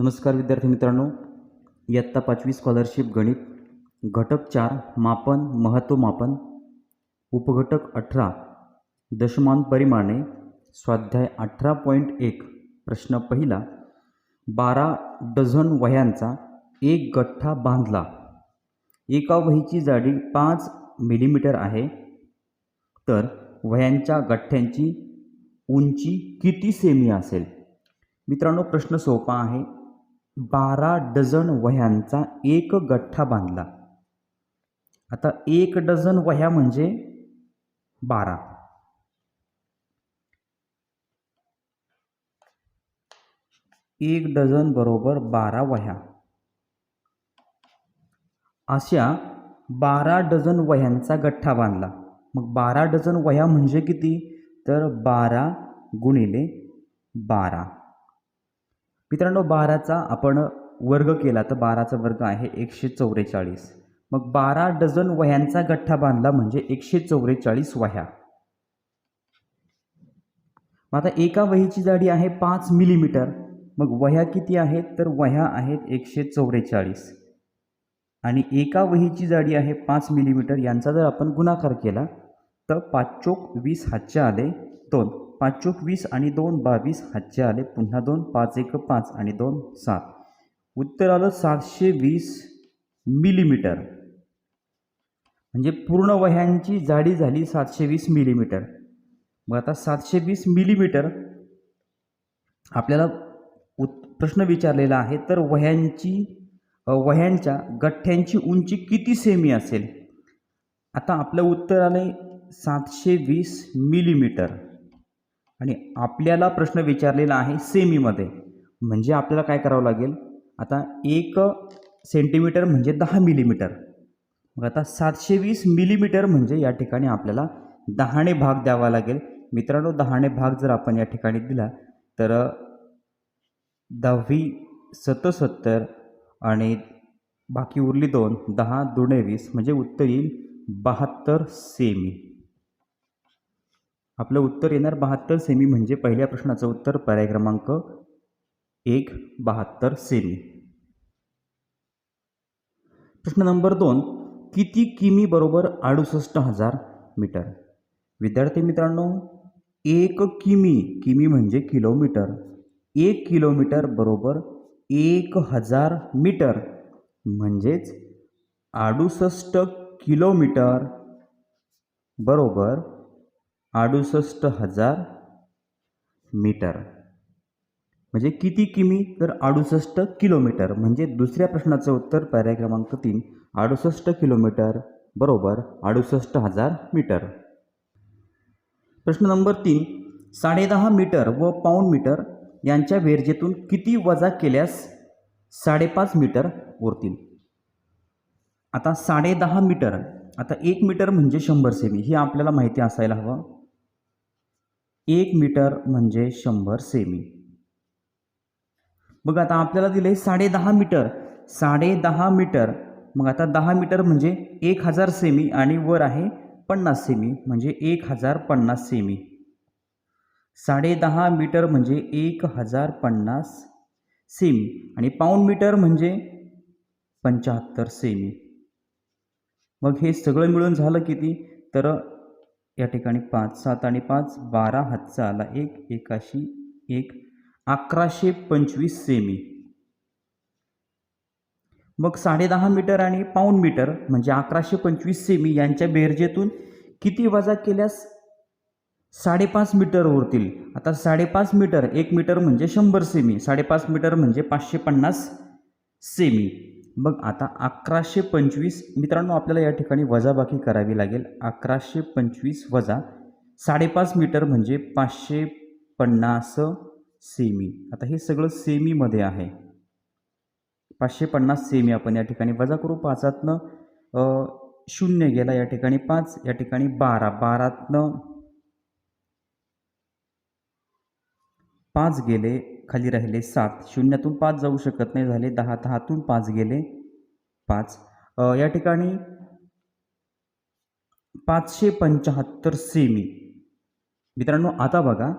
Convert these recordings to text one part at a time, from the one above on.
नमस्कार विद्यार्थी मित्रांनो इयत्ता पाचवी स्कॉलरशिप गणित घटक चार मापन महत्त्व मापन उपघटक अठरा दशमान परिमाणे स्वाध्याय अठरा पॉईंट एक प्रश्न पहिला बारा डझन वह्यांचा एक गठ्ठा बांधला. एका वहीची जाडी पाच मिलीमीटर आहे. तर वह्यांच्या गठ्ठ्यांची उंची किती सेमी असेल? मित्रांनो प्रश्न सोपा आहे. बारा डझन वह्यांचा एक गठ्ठा बांधला. आता एक डझन वह्या म्हणजे बारा. एक डझन बरोबर बारा वह्या. अशा बारा डझन वह्यांचा गठ्ठा बांधला. मग बारा डझन वह्या म्हणजे किती? तर बारा गुणिले बारा. मित्रांनो बाराचा आपण वर्ग केला तर बाराचा वर्ग आहे एकशे चौवेचाळीस. मग बारा डझन वह्यांचा गठ्ठा बांधला म्हणजे एकशे चौवेचाळीस वह्या. मग आता एका वहीची जाडी आहे पाच मिलीमीटर. मग वह्या किती आहेत? तर वह्या आहेत एकशे चौवेचाळीस. आणि एका वहीची जाडी आहे पाच मिलीमीटर. यांचा जर आपण गुणाकार केला तर पाच चोक वीस हातचे आले दोन. पाच चोक वीस आणि दोन बावीस हातचे आले. पुन्हा दोन पाच एक पाच आणि दोन सात. उत्तर आलं सातशे वीस मिलीमीटर म्हणजे पूर्ण वह्यांची जाडी झाली सातशे वीस मिलीमीटर मग आता सातशे वीस मिलीमीटर आपल्याला उत् प्रश्न विचारलेला आहे तर वह्यांची वह्यांच्या गठ्ठ्यांची उंची किती सेमी असेल? आता आपलं उत्तर आलं आहे सातशे वीस मिलीमीटर आणि आपल्याला प्रश्न विचारलेला आहे सेमीमध्ये. म्हणजे आपल्याला काय करावं लागेल? आता एक सेंटीमीटर म्हणजे दहा मिलीमीटर. मग आता सातशे वीस मिलीमीटर म्हणजे या ठिकाणी आपल्याला दहाने भाग द्यावा लागेल. मित्रांनो दहाने भाग जर आपण या ठिकाणी दिला तर दहावी सतसत्तर आणि बाकी उरली दोन दहा दुणे वीस म्हणजे उत्तर येईल बहात्तर सेमी. आपलं उत्तर येणार बहात्तर सेमी म्हणजे पहिल्या प्रश्नाचं उत्तर पर्याय क्रमांक एक बहात्तर सेमी प्रश्न नंबर दोन किती किमी बरोबर अडुसष्ट हजार मीटर? विद्यार्थी मित्रांनो एक किमी किमी म्हणजे किलोमीटर. एक किलोमीटर बरोबर एक हजार मीटर म्हणजेच अडुसष्ट किलोमीटर बरोबर अडुसष्ट हजार मीटर. म्हणजे किती किमी तर अडुसष्ट किलोमीटर. म्हणजे दुसऱ्या प्रश्नाचं उत्तर पर्याय क्रमांक तीन अडुसष्ट किलोमीटर बरोबर अडुसष्ट हजार मीटर. प्रश्न नंबर तीन साडेदहा मीटर व पाऊण मीटर यांच्या वेरजेतून किती वजा केल्यास साडेपाच मीटर उरतील? आता साडेदहा मीटर आता एक मीटर म्हणजे शंभर सेमी. हे आपल्याला माहिती असायला हवं. एक मीटर म्हणजे शंभर सेमी. मग आता आपल्याला दिले साडेदहा मीटर. साडेदहा मीटर. मग आता दहा मीटर म्हणजे एक हजार सेमी आणि वर आहे पन्नास सेमी म्हणजे एक हजार पन्नास सेमी. साडेदहा मीटर म्हणजे एक हजार पन्नास सेमी आणि पाऊण मीटर म्हणजे पंच्याहत्तर सेमी. मग हे सगळं मिळून झालं किती? तर या ठिकाणी पाच सात आणि पाच बारा हातचा आला एक एकाशी एक अकराशे पंचवीस सेमी. मग साडेदहा मीटर आणि पाऊन मीटर म्हणजे अकराशे पंचवीस सेमी यांच्या बेरजेतून किती वजा केल्यास साडेपाच मीटर उरतील? आता साडेपाच मीटर एक मीटर म्हणजे शंभर सेमी साडेपाच मीटर म्हणजे पाचशे पन्नास सेमी. मग आता अकराशे पंचवीस मित्रांनो आपल्याला या ठिकाणी वजाबाकी करावी लागेल. अकराशे पंचवीस वजा साडेपाच मीटर म्हणजे पाचशे पन्नास सेमी. आता हे सगळं सेमीमध्ये आहे. पाचशे पन्नास सेमी आपण या ठिकाणी वजा करू. पाचातनं शून्य गेला या ठिकाणी पाच या ठिकाणी बारा. बारातनं पाच गेले खाली राहिले सात. शून्यातून पाच जाऊ शकत नाही. झाले दहा. दहातून पाच गेले पाच. या ठिकाणी पाचशे पंच्याहत्तर सेमी. मित्रांनो आता बघा.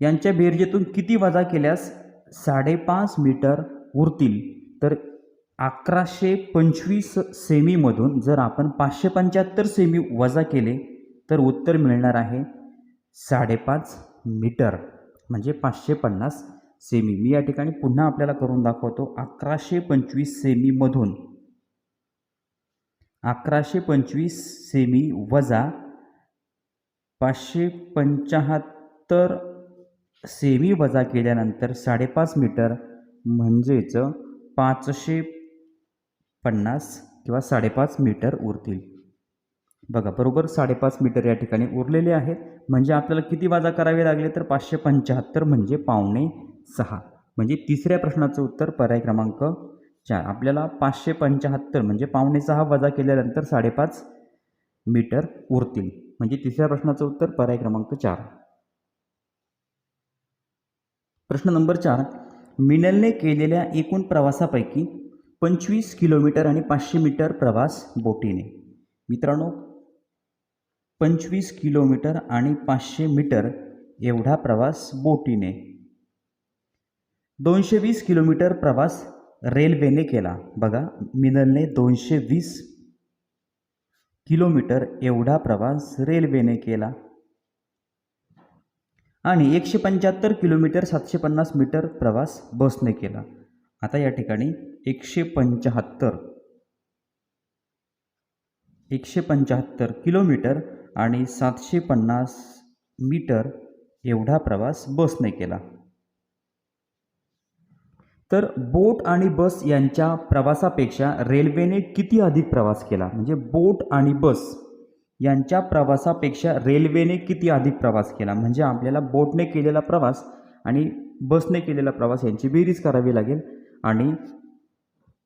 यांच्या बेरजेतून किती वजा केल्यास साडेपाच मीटर उरतील? तर अकराशे पंचवीस सेमीमधून जर आपण पाचशे पंच्याहत्तर सेमी वजा केले तर उत्तर मिळणार आहे साडेपाच मीटर. म्हणजे पाचशे पन्नास सेमी मी या ठिकाणी पुन्हा आपल्याला करून दाखवतो अकराशे पंचवीस सेमीमधून अकराशे पंचवीस सेमी वजा पाचशे पंच्याहत्तर सेमी वजा केल्यानंतर साडेपाच मीटर म्हणजेच पाचशे पन्नास किंवा साडेपाच मीटर उरतील. बघा बरोबर साडेपाच मीटर या ठिकाणी उरलेले आहेत. म्हणजे आपल्याला किती वाजा करावे लागले तर पाचशे पंच्याहत्तर म्हणजे पावणे सहा. म्हणजे तिसऱ्या प्रश्नाचं उत्तर पर्याय क्रमांक चार. आपल्याला पाचशे पंच्याहत्तर म्हणजे पावणे सहा वजा केल्यानंतर साडेपाच मीटर उरतील. म्हणजे तिसऱ्या प्रश्नाचं उत्तर पर्याय क्रमांक चार. प्रश्न नंबर चार. मिनलने केलेल्या एकूण प्रवासापैकी पंचवीस किलोमीटर आणि पाचशे मीटर प्रवास बोटीने. मित्रांनो पंचवीस किलोमीटर आणि पाचशे मीटर एवढा प्रवास बोटीने. दोनशे वीस किलोमीटर प्रवास रेल्वेने केला. बघा मिनलने दोनशे वीस किलोमीटर एवढा प्रवास रेल्वेने केला. आणि एकशे पंच्याहत्तर किलोमीटर सातशे पन्नास मीटर प्रवास बसने केला. आता या ठिकाणी एकशे पंच्याहत्तर. एकशे पंच्याहत्तर किलोमीटर आणि सातशे पन्नास मीटर एवढा प्रवास बसने केला. तर बोट आणि बस यांच्या प्रवासापेक्षा रेल्वेने किती अधिक प्रवास केला? म्हणजे बोट आणि बस यांच्या प्रवासापेक्षा रेल्वेने किती अधिक प्रवास केला? म्हणजे आपल्याला बोटने केलेला प्रवास आणि बसने केलेला प्रवास यांची बेरीज करावी लागेल आणि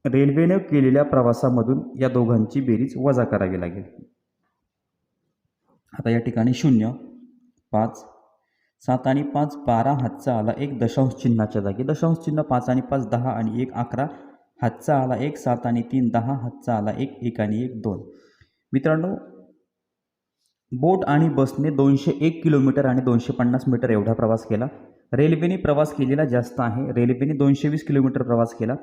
रेल्वेने केलेल्या प्रवासामधून या दोघांची बेरीज वजा करावी लागेल. आता या ठिकाणी शून्य पाच सात आणि पाच बारा हातचा आला एक दशांश चिन्हाच्या जागी. दशांश चिन्ह पाच आणि पाच दहा आणि एक अकरा हातचा आला एक सात आणि तीन दहा हातचा आला एक एक आणि एक दोन. मित्रांनो बोट आणि बसने दोनशे एक किलोमीटर आणि दोनशे पन्नास मीटर एवढा प्रवास केला. रेल्वेने प्रवास केलेला जास्त आहे. रेल्वेने दोनशे वीस किलोमीटर प्रवास केला.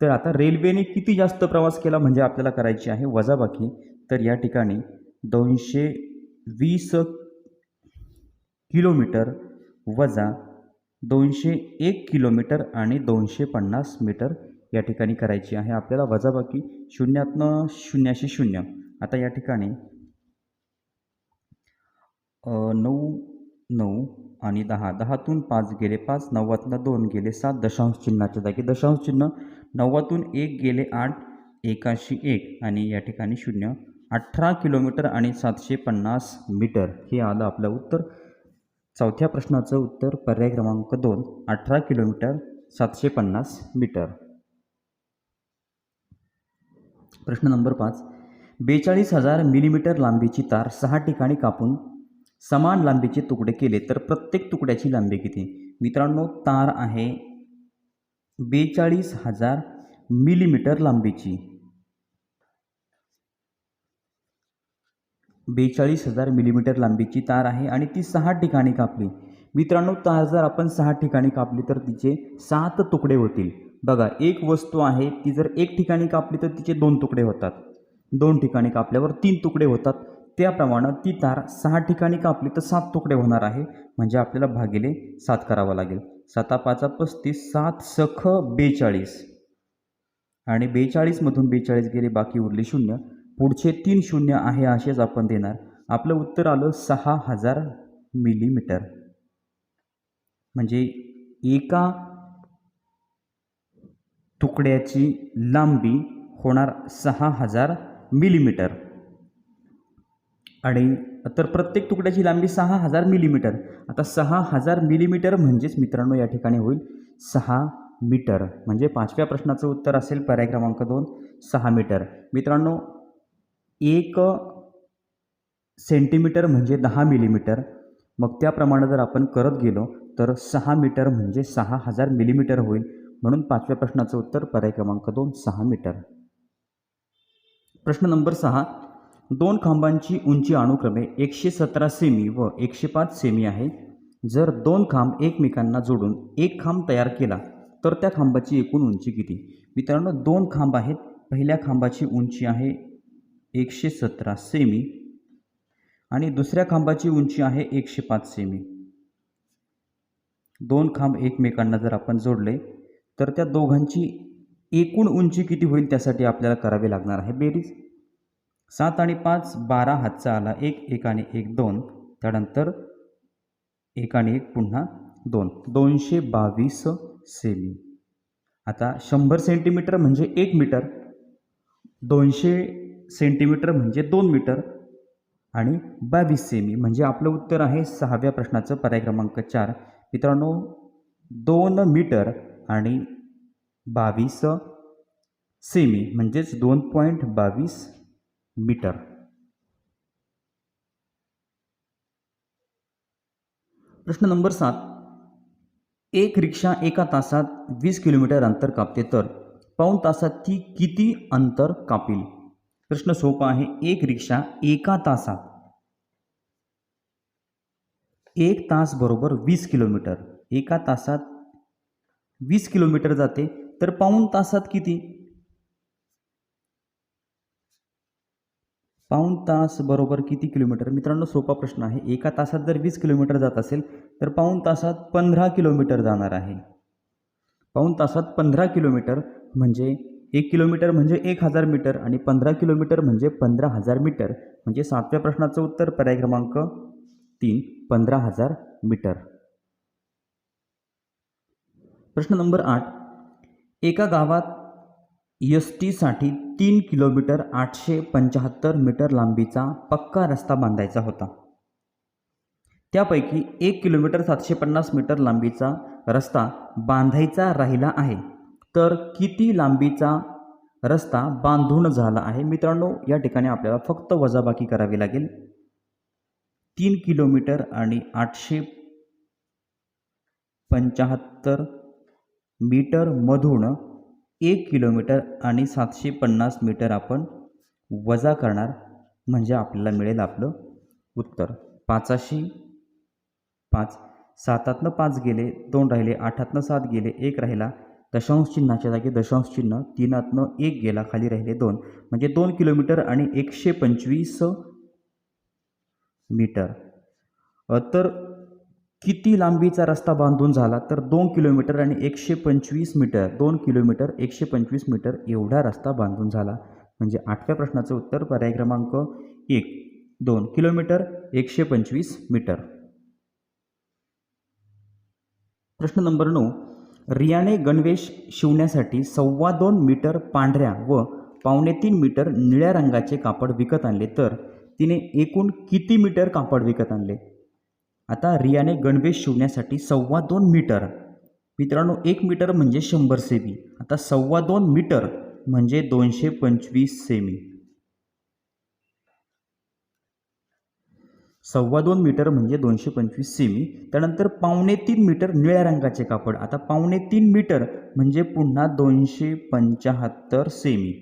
तर आता रेल्वेने किती जास्त प्रवास केला म्हणजे आपल्याला करायची आहे वजाबाकी. तर या ठिकाणी दोनशे वीस किलोमीटर वजा दोनशे एक किलोमीटर आणि दोनशे पन्नास मीटर या ठिकाणी करायची आहे. आपल्याला वजाबाकी शून्यातनं शून्याशी शून्य. आता या ठिकाणी नऊ नऊ आणि दहा. दहातून पाच गेले पाच नव्वदनं दोन गेले सात. दशांश चिन्हाच्या जागी दशांश चिन्ह. नव्वदतून एक गेले आठ एकाशी एक आणि या ठिकाणी शून्य. अठरा किलोमीटर आणि सातशे पन्नास मीटर. हे आलं आपलं उत्तर. चौथ्या प्रश्नाचं उत्तर पर्याय क्रमांक दोन अठरा किलोमीटर सातशे पन्नास मीटर. प्रश्न नंबर पाच. बेचाळीस हजार मिलीमीटर लांबीची तार सहा ठिकाणी कापून समान लांबीचे तुकडे केले तर प्रत्येक तुकड्याची लांबी किती? मित्रांनो तार आहे बेचाळीस हजार मिलीमीटर लांबीची. बेचाळीस हजार मिलीमीटर लांबीची तार आहे आणि ती सहा ठिकाणी कापली. मित्रांनो तार जर आपण सहा ठिकाणी कापली तर तिचे सात तुकडे होतील. बघा एक वस्तू आहे ती जर एक ठिकाणी कापली तर तिचे दोन तुकडे होतात. दोन ठिकाणी कापल्यावर तीन तुकडे होतात. त्याप्रमाणे ती तार सहा ठिकाणी कापली तर सात तुकडे होणार आहे. म्हणजे आपल्याला भागिले सात करावं लागेल. साता पाचा पस्तीस सात सख बेचाळीस. आणि बेचाळीसमधून बेचाळीस गेले बाकी उरले शून्य. पुढचे तीन शून्य आहे असेच आपण देणार. आपलं उत्तर आलं सहा हजार मिलीमीटर. म्हणजे एका तुकड्याची लांबी होणार सहा हजार मिलीमीटर. आणि तर प्रत्येक तुकड्याची लांबी सहा हजार मिलीमीटर. आता सहा हजार मिलीमीटर म्हणजेच मित्रांनो या ठिकाणी होईल सहा मीटर. म्हणजे पाचव्या प्रश्नाचं उत्तर असेल पर्याय क्रमांक दोन सहा मीटर. मित्रांनो एक सेंटीमीटर म्हणजे दहा मिलीमीटर. मग त्याप्रमाणे जर आपण करत गेलो तर सहा मीटर म्हणजे सहा हजार मिलीमीटर होईल. म्हणून पाचव्या प्रश्नाचं उत्तर पर्याय क्रमांक दोन सहा मीटर. प्रश्न नंबर सहा. दोन खांबांची उंची अनुक्रमे एकशे सतरा सेमी व एकशे पाच सेमी आहे. जर दोन खांब एकमेकांना जोडून एक खांब तयार केला तर त्या खांबाची एकूण उंची किती? मित्रांनो दोन खांब आहेत. पहिल्या खांबाची उंची आहे एकशे सतरा सेमी आणि दुसऱ्या खांबाची उंची आहे एकशे पाच सेमी. दोन खांब एकमेकांना जर आपण जोडले तर त्या दोघांची एकूण उंची किती होईल त्यासाठी आपल्याला करावी लागणार आहे बेरीज. सात आणि पाच बारा हातचा आला एक एक आणि एक दोन. त्यानंतर एक आणि एक पुन्हा दोन. दोनशे बावीस सेमी. आता शंभर सेंटीमीटर म्हणजे एक मीटर. दोनशे सेंटीमीटर म्हणजे दोन मीटर आणि बावीस सेमी. म्हणजे आपलं उत्तर आहे सहाव्या प्रश्नाचं पर्याय क्रमांक चार. मित्रांनो दोन मीटर आणि बावीस सेमी म्हणजेच दोन पॉईंट बावीस मीटर. प्रश्न नंबर सात. एक रिक्षा एका तासात वीस किलोमीटर अंतर कापते तर पाऊण तासात ती किती अंतर कापील? प्रश्न सोपा आहे. एक रिक्षा एका तासात. एक तास बरोबर वीस किलोमीटर. एका तासात वीस किलोमीटर जाते. तर पाऊण तासात किती? पाऊण तास बरोबर किती किलोमीटर? मित्रांनो सोपा प्रश्न आहे. एका तासात जर वीस किलोमीटर जात असेल तर पाऊण तासात पंधरा किलोमीटर जाणार आहे. पाऊण तासात पंधरा किलोमीटर म्हणजे एक किलोमीटर म्हणजे एक हजार मीटर आणि पंधरा किलोमीटर म्हणजे पंधरा हजार मीटर. म्हणजे सातव्या प्रश्नाचं उत्तर पर्याय क्रमांक तीन पंधरा हजार मीटर. प्रश्न नंबर आठ. एका गावात एस टीसाठी तीन किलोमीटर आठशे पंच्याहत्तर मीटर लांबीचा पक्का रस्ता बांधायचा होता. त्यापैकी एक किलोमीटर सातशे पन्नास मीटर लांबीचा रस्ता बांधायचा राहिला आहे. तर किती लांबीचा रस्ता बांधून झाला आहे? मित्रांनो या ठिकाणी आपल्याला फक्त वजाबाकी करावी लागेल. तीन किलोमीटर आणि आठशे पंच्याहत्तर मीटरमधून एक किलोमीटर आणि सातशे पन्नास मीटर आपण वजा करणार म्हणजे आपल्याला मिळेल आपलं उत्तर. पाचाशी पाच सातातनं पाच गेले दोन राहिले आठातनं सात गेले एक राहिला दशांश चिन्हाच्या जागी दशांश चिन्ह तीनातनं एक गेला खाली राहिले दोन. म्हणजे दोन किलोमीटर आणि एकशे पंचवीस मीटर. तर किती लांबीचा रस्ता बांधून झाला? तर दोन किलोमीटर आणि एकशे पंचवीस मीटर. दोन किलोमीटर एकशे पंचवीस मीटर एवढा रस्ता बांधून झाला. म्हणजे आठव्या प्रश्नाचं उत्तर पर्याय क्रमांक एक. दोन किलोमीटर एकशे पंचवीस मीटर. प्रश्न नंबर नऊ. रियाने गणवेश शिवण्यासाठी सव्वा दोन मीटर पांढऱ्या व पावणे तीन मीटर निळ्या रंगाचे कापड विकत आणले तर तिने एकूण किती मीटर कापड विकत आणले? आता रियाने गणवेश शिवण्यासाठी सव्वा दोन मीटर. मित्रांनो एक मीटर म्हणजे शंभर सेमी. आता सव्वा दोन मीटर म्हणजे दोनशे पंचवीस सेमी. सव्वा दोन मीटर म्हणजे दोनशे पंचवीस सेमी. त्यानंतर पावणे तीन मीटर निळ्या रंगाचे कापड. आता पावणे तीन मीटर म्हणजे पुन्हा दोनशे पंच्याहत्तर सेमी.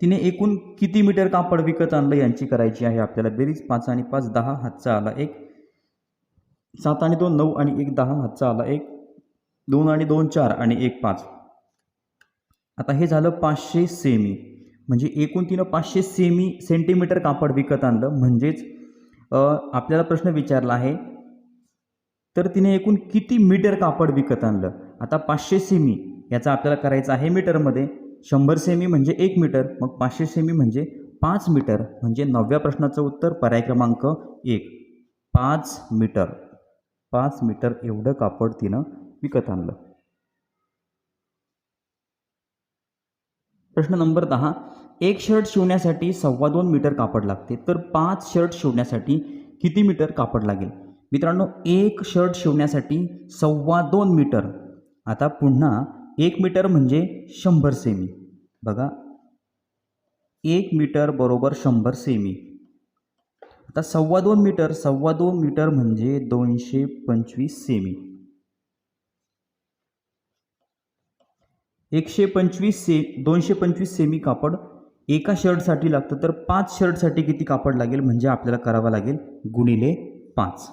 तिने एकूण किती मीटर कापड विकत आणलं यांची करायची आहे आपल्याला बेरीज पाच आणि पाच दहा हातचा आला एक सात आणि दोन नऊ आणि एक दहा हातचा आला एक दोन आणि दोन चार आणि एक पाच. आता हे झालं पाचशे सेमी. म्हणजे एकूण तिनं पाचशे सेमी सेंटीमीटर कापड विकत आणलं. म्हणजेच आपल्याला प्रश्न विचारला आहे तर तिने एकूण किती मीटर कापड विकत आणलं? आता पाचशे सेमी याचा आपल्याला करायचं आहे मीटरमध्ये. शंभर सेमी म्हणजे एक मीटर मग पाचशे सेमी म्हणजे पाच मीटर. म्हणजे नवव्या प्रश्नाचं उत्तर पर्याय क्रमांक एक. पाच मीटर. पाच मीटर एवढं कापड तिनं विकत आणलं. प्रश्न नंबर दहा. एक शर्ट शिवण्यासाठी सव्वा दोन मीटर कापड लागते. तर पाच शर्ट शिवण्यासाठी किती मीटर कापड लागेल? मित्रांनो एक शर्ट शिवण्यासाठी सव्वा दोन मीटर. आता पुन्हा एक मीटर म्हणजे शंभर सेमी. बघा. एक मीटर बरोबर शंभर सेमी. आता सव्वा दोन मीटर सव्वा दोन मीटर म्हणजे दोनशे पंचवीस सेमी. एकशे पंचवीस से दोनशे पंचवीस सेमी कापड एका शर्टसाठी लागतं तर पाच शर्टसाठी किती कापड लागेल? म्हणजे आपल्याला करावं लागेल गुणिले पाच.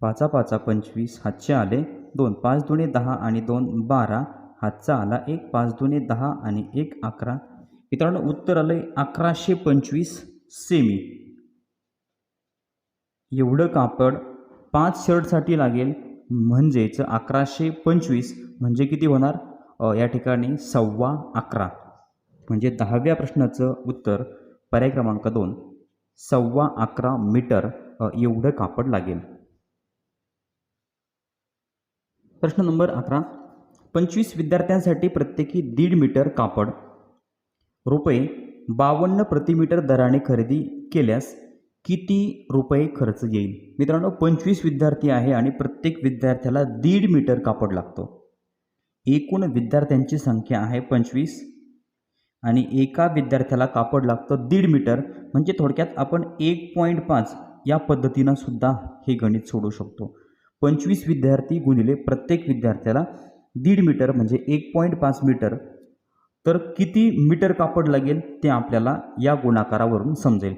पाचा पाचा पंचवीस हातचे आले दोन. पाच दुणे दहा आणि दोन बारा. हातचा आला एक. पाच दुणे दहा आणि एक अकरा. मित्रांनो उत्तर आलं आहे अकराशे पंचवीस सेमी. एवढं कापड पाच शर्टसाठी लागेल म्हणजेच अकराशे पंचवीस. म्हणजे किती होणार? या ठिकाणी सव्वा अकरा. म्हणजे दहाव्या प्रश्नाचं उत्तर पर्याय क्रमांक दोन. सव्वा अकरा मीटर एवढं कापड लागेल. प्रश्न नंबर अकरा. पंचवीस विद्यार्थ्यांसाठी प्रत्येकी दीड मीटर कापड. रुपये बावन्न प्रतिमीटर दराने खरेदी केल्यास किती रुपये खर्च येईल? मित्रांनो पंचवीस विद्यार्थी आहे आणि प्रत्येक विद्यार्थ्याला दीड मीटर कापड लागतो. एकूण विद्यार्थ्यांची संख्या आहे पंचवीस. आणि एका विद्यार्थ्याला कापड लागतं दीड मीटर म्हणजे थोडक्यात आपण एक पॉईंट पाच या पद्धतीनं सुद्धा हे गणित सोडू शकतो. पंचवीस विद्यार्थी गुणिले प्रत्येक विद्यार्थ्याला दीड मीटर म्हणजे एक पॉईंट पाच मीटर. तर किती मीटर कापड लागेल ते आपल्याला या गुणाकारावरून समजेल.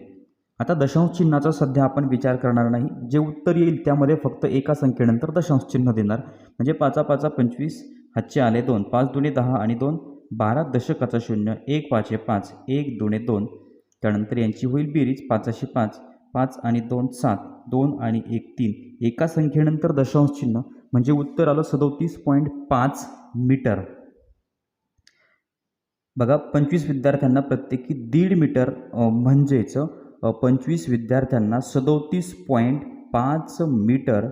आता दशांश चिन्हाचा सध्या आपण विचार करणार नाही. जे उत्तर येईल त्यामध्ये फक्त एका संख्येनंतर दशांश चिन्ह देणार. म्हणजे पाचा पाचा पंचवीस हातचे आले दोन पाच दुणे दहा आणि दोन बारा दशकाचा शून्य एक पाचशे पाच एक दुणे दोन. त्यानंतर यांची होईल बेरीज पाचाशे पाच पाच आणि दोन सात दोन आणि एक तीन. एका संख्येनंतर दशांश चिन्ह म्हणजे उत्तर आलं सदोतीस पॉईंट पाच मीटर. बघा पंचवीस विद्यार्थ्यांना प्रत्येकी दीड मीटर म्हणजेच पंचवीस विद्यार्थ्यांना सदोतीस पॉईंट पाच मीटर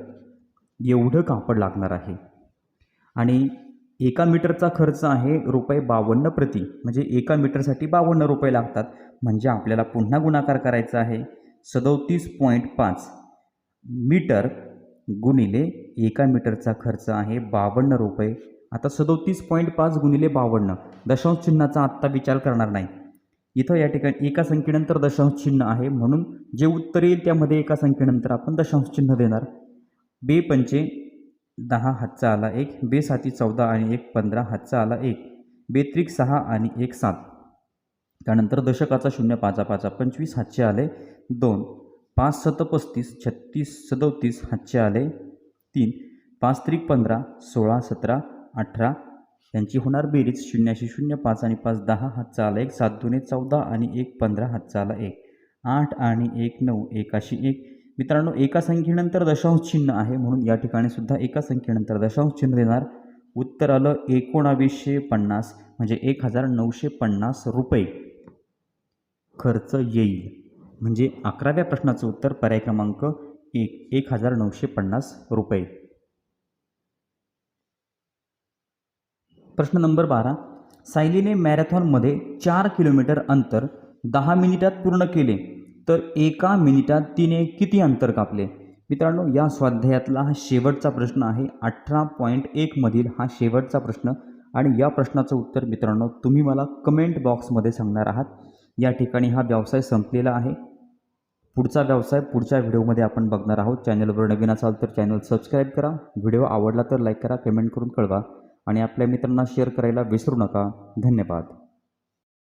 एवढं कापड लागणार आहे. आणि एका मीटरचा खर्च आहे रुपये बावन्न प्रति. म्हणजे एका मीटरसाठी बावन्न रुपये लागतात. म्हणजे आपल्याला पुन्हा गुणाकार करायचा आहे. सदोतीस पॉईंट पाच मीटर गुणिले एका मीटरचा खर्च आहे बावन्न रुपये. आता सदोतीस पॉईंट पाच गुणिले बावन्न. दशांश चिन्हाचा आत्ता विचार करणार नाही. इथं या ठिकाणी एका संख्येनंतर दशांश चिन्ह आहे. म्हणून जे उत्तर येईल त्यामध्ये एका संख्येनंतर आपण दशांश चिन्ह देणार. बे पंचे दहा हातचा आला एक बेस हाती चौदा आणि एक पंधरा हातचा आला एक बेत्रिक सहा आणि एक सात. त्यानंतर दशकाचा शून्य पाचा पाचा पंचवीस हातचे आले दोन पाच सत पस्तीस छत्तीस सदोतीस हातचे आले तीन पाच त्रिक पंधरा सोळा सतरा अठरा. यांची होणार बेरीज शून्याशी शून्य पाच आणि पाच दहा हातचा आला एक सात दुने चौदा आणि एक पंधरा हातचा आला एक आठ आणि एक नऊ एकाशी एक मित्रांनो एका संख्येनंतर दशांश चिन्ह आहे म्हणून या ठिकाणी सुद्धा एका संख्येनंतर दशांश चिन्ह देणार. उत्तर आलं एकोणावीसशे पन्नास म्हणजे एक हजार नऊशे पन्नास रुपये खर्च येईल. म्हणजे अकराव्या प्रश्नाचं उत्तर पर्याय क्रमांक एक एक हजार नऊशे पन्नास रुपये. प्रश्न नंबर बारा सायलीने मॅरेथॉनमध्ये चार किलोमीटर अंतर दहा मिनिटात पूर्ण केले. तर एका मिनिटात तिने किती अंतर कापले? मित्रांनो या स्वाध्यायातला हा शेवटचा प्रश्न आहे. अठरा पॉईंट एकमधील हा शेवटचा प्रश्न. आणि या प्रश्नाचं उत्तर मित्रांनो तुम्ही मला कमेंट बॉक्समध्ये सांगणार आहात. या ठिकाणी हा व्यवसाय संपलेला आहे. पुढचा व्यवसाय पुढच्या व्हिडिओमध्ये आपण बघणार आहोत. चॅनलवर नवीन असाल तर चॅनल सबस्क्राईब करा. व्हिडिओ आवडला तर लाईक करा कमेंट करून कळवा. आणि आपल्या मित्रांना शेअर करायला विसरू नका. धन्यवाद.